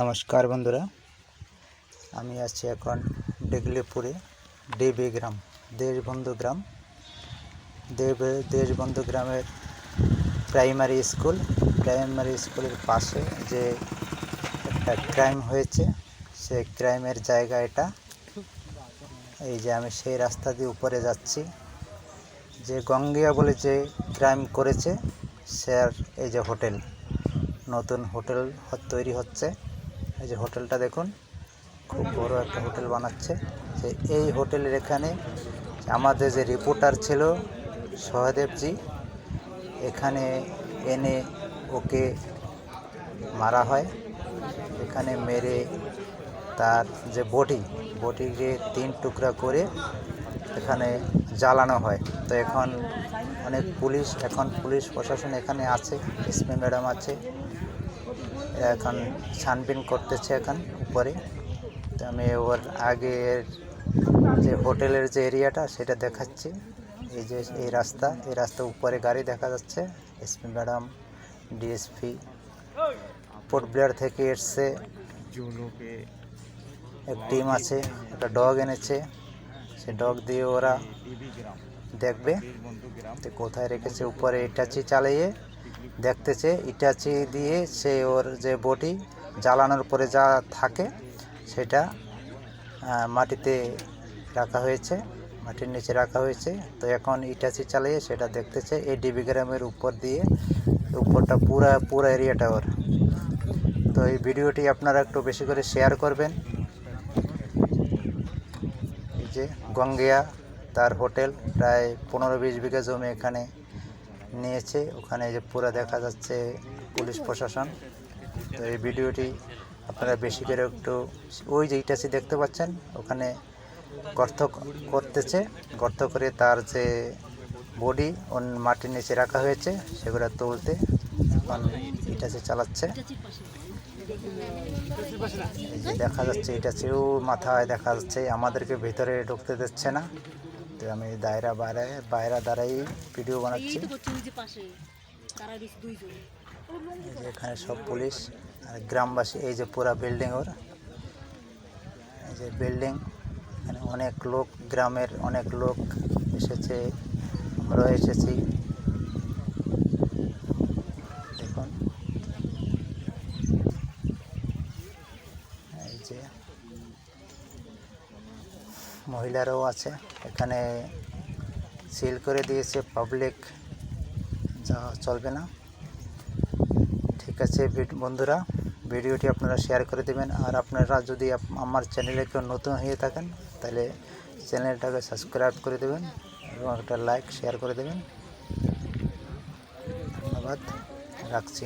নমস্কার বন্ধুরা, আমি আছি এখন ডেগলিপুরে দেবে গ্রাম, দেশবন্ধু গ্রাম। দেব, দেশবন্ধু গ্রামের প্রাইমারি স্কুল, প্রাইমারি স্কুলের পাশে যে একটা ক্রাইম হয়েছে সে ক্রাইমের জায়গা এটা। এই যে আমি সেই রাস্তা দিয়ে উপরে যাচ্ছি। যে গঙ্গিয়া বলে যে ক্রাইম করেছে স্যার এই যে হোটেল, নতুন হোটেল তৈরি হচ্ছে। এই যে হোটেলটা দেখুন, খুব বড় একটা হোটেল বানাচ্ছে। যে এই হোটেলের এখানে আমাদের যে রিপোর্টার ছিল সহদেবজি এখানে এনে ওকে মারা হয়। এখানে মেরে তার যে বডি, বডিকে তিন টুকরা করে এখানে জ্বালানো হয়। তো এখন অনেক পুলিশ, এখন পুলিশ প্রশাসন এখানে আছে, এসপি ম্যাডাম আছে। এখন ছানবিন করতেছে এখন উপরে। তো আমি ওর আগের যে হোটেলের যে এরিয়াটা সেটা দেখাচ্ছি। এই যে এই রাস্তা এই রাস্তা উপরে গাড়ি দেখা যাচ্ছে। SP madam, DSP Port Blair থেকে এসছে। এক টিম আছে, একটা ডগ এনেছে। সে ডগ দিয়ে ওরা দেখবে কোথায় রেখেছে, উপরে ইটাচি চালিয়ে দেখতেছে, ইটাচি দিয়ে সে ওর যে বটি জ্বালানোর পরে যা থাকে সেটা মাটিতে রাখা হয়েছে, মাটির নিচে রাখা হয়েছে। তো এখন ইটাচি চালিয়ে সেটা দেখতেছে এই ডিবি গ্রামের উপর দিয়ে, উপরটা পুরা, পুরো এরিয়াটা ওর। তো এই ভিডিওটি আপনারা একটু বেশি করে শেয়ার করবেন। এই যে গঙ্গিয়া তার হোটেল প্রায় পনেরো বিশ বিঘা জমি এখানে নিয়েছে। ওখানে যে পুরো দেখা যাচ্ছে পুলিশ প্রশাসন। তো এই ভিডিওটি আপনারা বেশি করে একটু ওই যে ইটাসি দেখতে পাচ্ছেন, ওখানে গর্ত করতেছে। গর্ত করে তার যে বডি, ওন মাটির নিচে রাখা হয়েছে, সেগুলো তুলতে এখন ইটাসি চালাচ্ছে। দেখা যাচ্ছে চেয়েও মাথায় দেখা যাচ্ছে, আমাদেরকে ভেতরে ঢুকতে দিচ্ছে না। তো আমি দায়রা বাইরে বাইরে দাঁড়াই ভিডিও বানাচ্ছি। এখানে সব পুলিশ আর গ্রামবাসী এই যে পুরা বিল্ডিং ওর। এই যে বিল্ডিং এখানে অনেক লোক গ্রামের অনেক লোক এসেছে। আমরাও এসেছি দেখুন এই যে মহিলারাও আছে। এখানে সিল করে দিয়েছে পাবলিক যা চলবে না। ঠিক আছে বন্ধুরা, ভিডিওটি আপনারা শেয়ার করে দেবেন। আর আপনারা যদি আমার চ্যানেলে কেউ নতুন হয়ে থাকেন, তাহলে চ্যানেলটাকে সাবস্ক্রাইব করে দেবেন এবং একটা লাইক শেয়ার করে দেবেন। ধন্যবাদ। রাখছি।